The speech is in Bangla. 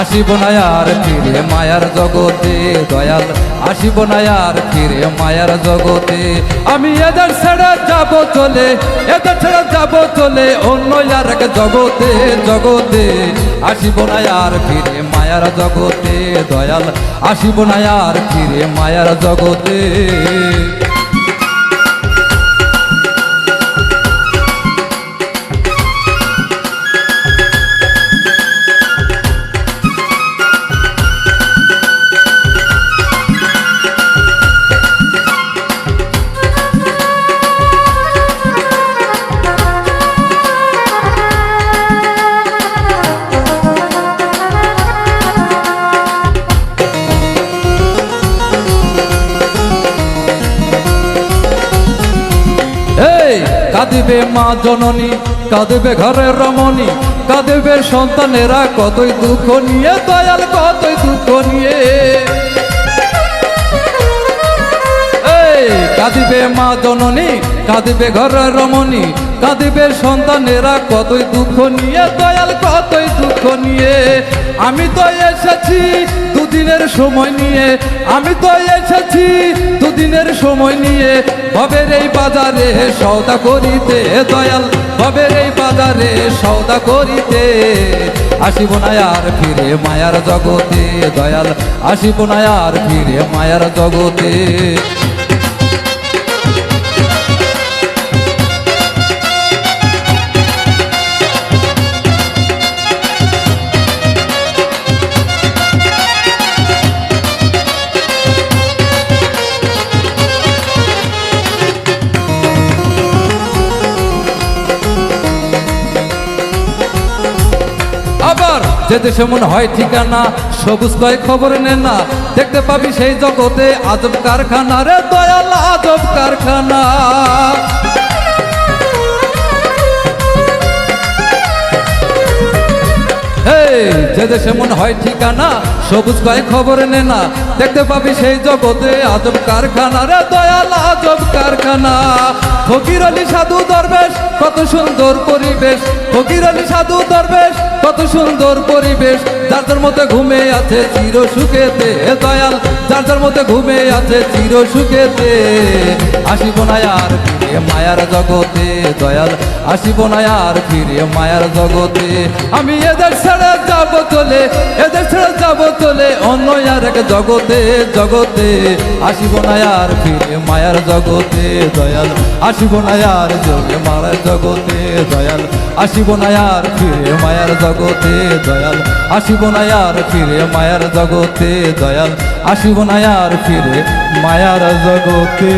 আসিব না আর ফিরে মায়ার জগতে, দয়াল। আসিব না আর ফিরে মায়ার জগতে। আমি এদের ছেড়ে যাব চলে, এদের ছেড়ে যাব চলে, অন্য আর জগতে জগতে। আসিব না আর ফিরে মায়ার জগতে, দয়াল। আসিব না আর ফিরে মায়ার জগতে। কাঁদিবে মা জননী, কাঁদিবে ঘরের রমণী, কাঁদিবে সন্তানেরা কতই দুঃখ নিয়ে, দয়াল কতই দুঃখ নিয়ে। কাঁদিবে মা জননী, কাঁদিবে ঘরের রমণী কাঁদিবে সন্তানেরা, কতই দুঃখ নিয়ে, দয়াল, কতই দুঃখ নিয়ে। আমি তো এসেছি দুদিনের সময় নিয়ে, আমি তো এসেছি দুদিনের সময় নিয়ে। ভবের এই বাজারে সৌদা করিতে, দয়াল, ভবের এই বাজারে সৌদা করিতে। আসিব না আর ফিরে মায়ার জগতে, দয়াল, আসিব না আর ফিরে মায়ার জগতে। যে দেশে হয় ঠিকানা, সবুজ কয় খবর নে না। দেখতে পাবি সেই জগতে আজব কারখানা রে, দয়াল আজব কারখানা। যে দেশে মনে হয় ঠিকানা, সবুজ কয় খবর নে না। দেখতে পাবি সেই জগতে আজব কারখানা রে, দয়াল আজব কারখানা। ফকির আলী সাধু দরবেশ, কত সুন্দর পরিবেশ। ফকির আলী সাধু দরবেশ কত সুন্দর পরিবেশ, যার যার মধ্যে ঘুমে আছে চির সুখেতে দয়াল, যার যার মতো ঘুমে আছে চির সুখেতে আসিব না আর ফিরে মায়ার জগতে, দয়াল, আসিব না আর ফিরে মায়ার জগতে। আমি এদের ছেড়ে যাব চলে, এদের ছেড়ে যাব চলে অন্য আর এক জগতে জগতে আসিব না আর ফিরে মায়ার জগতে, দয়াল। আসিব না আর যোগে মায়ার জগতে, দয়াল। আসিব না আর ফিরে মায়ার জগতে, দয়াল। আসিব না আর ফিরে মায়ার জগতে, দয়াল। আসিব না আর ফিরে মায়ার জগতে।